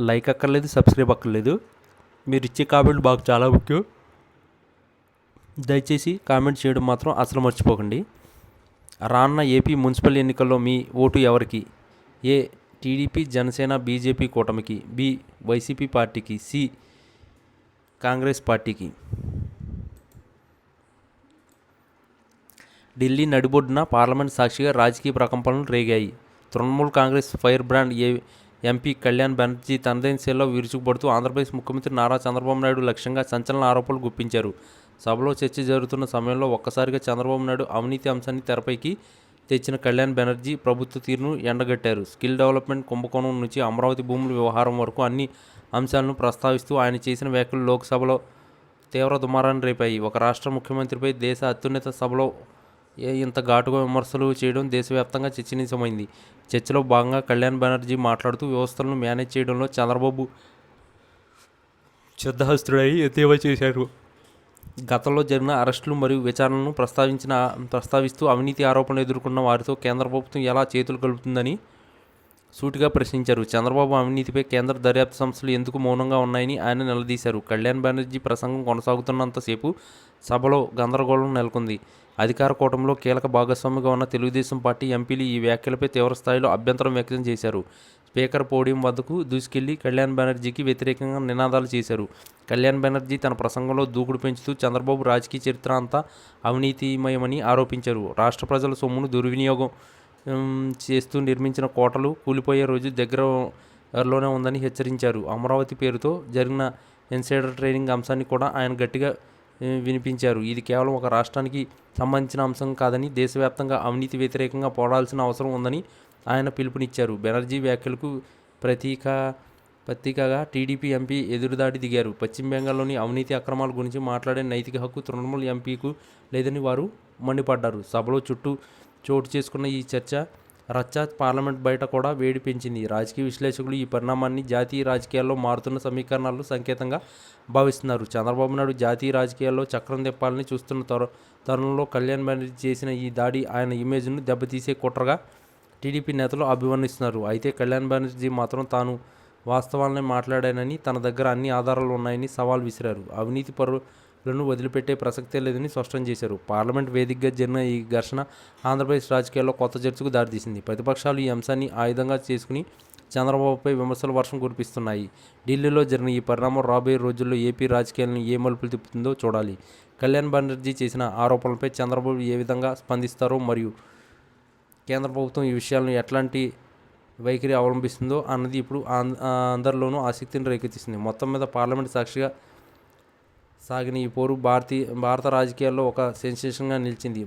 Like అక్కర్లేదు subscribe అక్కర్లేదు. మీరు ఇచ్చే కామెంట్ మాకు చాలా ముఖ్యం. దయచేసి కామెంట్ చేయడం మాత్రం అసలు మర్చిపోకండి. రానున్న ఏపీ మున్సిపల్ ఎన్నికల్లో మీ ఓటు ఎవరికి? ఏ టీడీపీ జనసేన బీజేపీ కూటమికి? బి వైసీపీ పార్టీకి? సి కాంగ్రెస్ పార్టీకి? ఢిల్లీ నడిబొడ్డున పార్లమెంట్ సాక్షిగా రాజకీయ ప్రకంపనలు రేగాయి. Trinamool Congress firebrand a MP Kalyan Banerjee తనదైన శైలిలో విరుచుకుపడుతూ ఆంధ్రప్రదేశ్ ముఖ్యమంత్రి నారా చంద్రబాబు నాయుడు లక్ష్యంగా సంచలన ఆరోపణలు గుప్పించారు. సభలో చర్చ జరుగుతున్న సమయంలో ఒక్కసారిగా చంద్రబాబు నాయుడు అవినీతి అంశాన్ని తెరపైకి తెచ్చిన కళ్యాణ్ బెనర్జీ ప్రభుత్వ తీరును ఎండగట్టారు. స్కిల్ డెవలప్మెంట్ కుంభకోణం నుంచి అమరావతి భూముల వ్యవహారం వరకు అన్ని అంశాలను ప్రస్తావిస్తూ ఆయన చేసిన వ్యాఖ్యలు లోక్సభలో తీవ్ర దుమారాన్ని రేపాయి. ఒక రాష్ట్ర ముఖ్యమంత్రిపై దేశ అత్యున్నత సభలో ఇంత ఘాటుగా విమర్శలు చేయడం దేశవ్యాప్తంగా చర్చనీయమైంది. చర్చలో భాగంగా కళ్యాణ్ బెనర్జీ మాట్లాడుతూ వ్యవస్థలను మేనేజ్ చేయడంలో చంద్రబాబు శ్రద్ధాస్తుడై ఎద్దేవా చేశారు. గతంలో జరిగిన అరెస్టులు మరియు విచారణలను ప్రస్తావించిన ప్రస్తావిస్తూ అవినీతి ఆరోపణలు ఎదుర్కొన్న వారితో కేంద్ర ప్రభుత్వం ఎలా చేతులు కలుపుతుందని సూటిగా ప్రశ్నించారు. చంద్రబాబు అవినీతిపై కేంద్ర దర్యాప్తు సంస్థలు ఎందుకు మౌనంగా ఉన్నాయని ఆయన నిలదీశారు. కళ్యాణ్ బెనర్జీ ప్రసంగం కొనసాగుతున్నంతసేపు సభలో గందరగోళం నెలకొంది. అధికార కూటమిలో కీలక భాగస్వామిగా ఉన్న తెలుగుదేశం పార్టీ ఎంపీలు ఈ వ్యాఖ్యలపై తీవ్రస్థాయిలో అభ్యంతరం వ్యక్తం చేశారు. స్పీకర్ పోడియం వద్దకు దూసుకెళ్ళి కళ్యాణ్ బెనర్జీకి వ్యతిరేకంగా నినాదాలు చేశారు. కళ్యాణ్ బెనర్జీ తన ప్రసంగంలో దూకుడు పెంచుతూ చంద్రబాబు రాజకీయ చరిత్ర అంతా అవినీతిమయమని ఆరోపించారు. రాష్ట్ర ప్రజల సొమ్మును దుర్వినియోగం చేస్తూ నిర్మించిన కోటలు కూలిపోయే రోజు దగ్గరలోనే ఉందని హెచ్చరించారు. అమరావతి పేరుతో జరిగిన ఇన్సైడర్ ట్రైనింగ్ అంశాన్ని కూడా ఆయన గట్టిగా వినిపించారు. ఇది కేవలం ఒక రాష్ట్రానికి సంబంధించిన అంశం కాదని దేశవ్యాప్తంగా అవినీతి వ్యతిరేకంగా పోరాడాల్సిన అవసరం ఉందని ఆయన పిలుపునిచ్చారు. బెనర్జీ వ్యాఖ్యలకు ప్రతీక పత్రికగా టీడీపీ ఎంపీ ఎదురుదాడి దిగారు. పశ్చిమ బెంగాల్లోని అవినీతి అక్రమాల గురించి మాట్లాడే నైతిక హక్కు తృణమూల్ ఎంపీకు లేదని వారు మండిపడ్డారు. సభలో చుట్టూ చోటు చేసుకున్న ఈ చర్చ రచ్చ పార్లమెంట్ బయట కూడా వేడి పెంచింది. రాజకీయ విశ్లేషకులు ఈ పరిణామాన్ని జాతీయ రాజకీయాల్లో మారుతున్న సమీకరణాలు సంకేతంగా భావిస్తున్నారు. చంద్రబాబు నాయుడు జాతీయ రాజకీయాల్లో చక్రం తిప్పాలని చూస్తున్న తరు తరుణంలో కళ్యాణ్ బెనర్జీ చేసిన ఈ దాడి ఆయన ఇమేజ్ను దెబ్బతీసే కుట్రగా టీడీపీ నేతలు అభివర్ణిస్తున్నారు. అయితే కళ్యాణ్ బెనర్జీ మాత్రం తాను వాస్తవాలనే మాట్లాడానని తన దగ్గర అన్ని ఆధారాలు ఉన్నాయని సవాల్ విసిరారు. అవినీతి పరు లను వదిలిపెట్టే ప్రసక్తే లేదని స్పష్టం చేశారు. పార్లమెంట్ వేదికగా జరిగిన ఈ ఘర్షణ ఆంధ్రప్రదేశ్ రాజకీయాల్లో కొత్త చర్చకు దారితీసింది. ప్రతిపక్షాలు ఈ అంశాన్ని ఆయుధంగా చేసుకుని చంద్రబాబుపై విమర్శలు వర్షం కురిపిస్తున్నాయి. ఢిల్లీలో జరిగిన ఈ పరిణామం రాబోయే రోజుల్లో ఏపీ రాజకీయాలను ఏ మలుపులు తిప్పుతుందో చూడాలి. కళ్యాణ్ బెనర్జీ చేసిన ఆరోపణలపై చంద్రబాబు ఏ విధంగా స్పందిస్తారో మరియు కేంద్ర ప్రభుత్వం ఈ విషయాలను ఎట్లాంటి వైఖరి అవలంబిస్తుందో అన్నది ఇప్పుడు అందరిలోనూ ఆసక్తిని రేకెత్తిస్తుంది. మొత్తం మీద పార్లమెంట్ సాక్షిగా సాగిన ఈ పోరు భారతీయ భారత రాజకీయాల్లో ఒక సెన్సేషన్గా నిలిచింది.